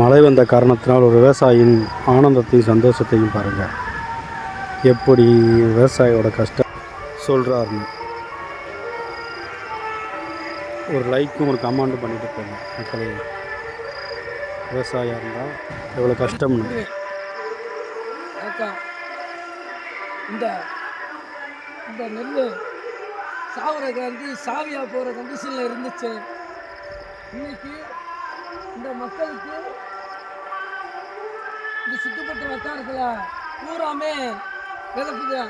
மழை வந்த காரணத்தினால் ஒரு விவசாயியின் ஆனந்தத்தையும் சந்தோஷத்தையும் பாருங்கள். எப்படி விவசாயியோட கஷ்டம் சொல்கிறாருன்னு ஒரு லைக்கும் ஒரு கமெண்ட் பண்ணிட்டு போங்க மக்களே. விவசாயம் இருந்தால் எவ்வளோ கஷ்டம்னு. இந்த இந்த நெல் சாவரது வந்து சாவியாக போகிற கண்டிஷனில் இருந்துச்சு. இன்னைக்கு இந்த மக்களுக்கு இந்த சுற்றுப்பட்ட வட்டாரத்தில் பூராமே விதப்புது.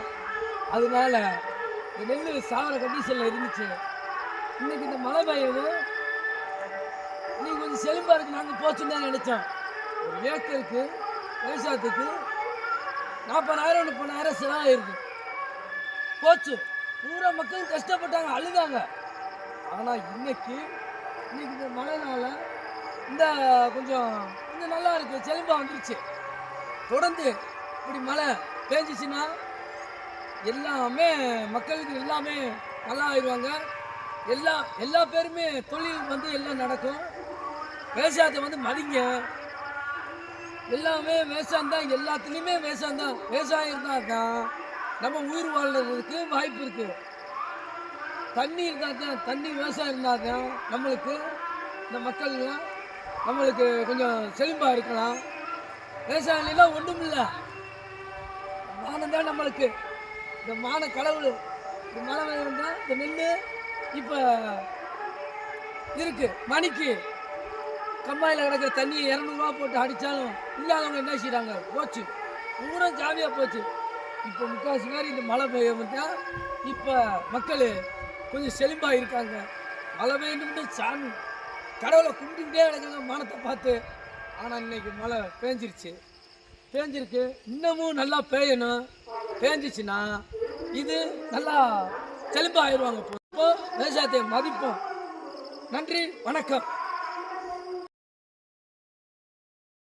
அதனால இந்த நெல் சாவர கண்டிஷனில் இருந்துச்சு. இன்னைக்கு இந்த மழை பெய்யுது. இன்னைக்கு கொஞ்சம் செழிப்பாக இருக்கு. நாங்கள் போச்சுன்னு தான் நினச்சோம். ஒரு ஏக்கருக்கு விவசாயத்துக்கு நாற்பதாயிரம் முப்பதாயிரம் செலவாயிருக்கு. போச்சு. பூரா மக்கள் கஷ்டப்பட்டாங்க அழுதாங்க. ஆனால் இன்னைக்கு இன்னைக்கு இந்த மழைனால இந்த கொஞ்சம் கொஞ்சம் நல்லா இருக்குது செலும்பாக வந்துருச்சு. தொடர்ந்து இப்படி மழை பேஞ்சிச்சுன்னா எல்லாமே மக்களுக்கு எல்லாமே நல்லா ஆயிடுவாங்க எல்லா எல்லா பேருமே தொழில் வந்து எல்லாம் நடக்கும். விவசாயத்தை வந்து மதிங்க. எல்லாமே விவசாயம் தான் எல்லாத்துலேயுமே விவசாயம் தான் விவசாயம் இருந்தால் தான் நம்ம உயிர் வாழ்றதுக்கு வாய்ப்பு இருக்குது தண்ணி இருந்தால் தான் தண்ணி விவசாயம் இருந்தால் தான் நம்மளுக்கு இந்த மக்கள்லாம் நம்மளுக்கு கொஞ்சம் செழிப்பாக இருக்கலாம். விவசாயம் இல்லைன்னா ஒன்றும் இல்லை மானம் தான் நம்மளுக்கு. இந்த மான கடவுள். இந்த மலை இருந்தால் இந்த நெல் இப்போ இருக்கு மணிக்கு. கம்பாயில் கிடக்கிற தண்ணியை இரநூறுவா போட்டு அடித்தாலும் இல்லாதவங்க என்ன செய்கிறாங்க போச்சு. பூரா ஜாலியாக போச்சு. இப்போ முக்கால்வாசி மாதிரி இந்த மழை பெய்ய வந்தால் இப்போ மக்கள் கொஞ்சம் செழிப்பாக இருக்காங்க. மழை பெய்யணும்னு சாமி. கடவுளை கும்பிட்டுக்கிட்டே கிடக்காங்க மானத்தை பார்த்து. ஆனால் இன்னைக்கு மழை பேஞ்சிருச்சு. பேஞ்சிருக்கு. இன்னமும் நல்லா பெய்யணும். பேஞ்சிச்சுன்னா இது நல்லா செழிப்பாக ஆயிடுவாங்க இப்போ விவசாயத்தை மதிப்போம். நன்றி. வணக்கம்.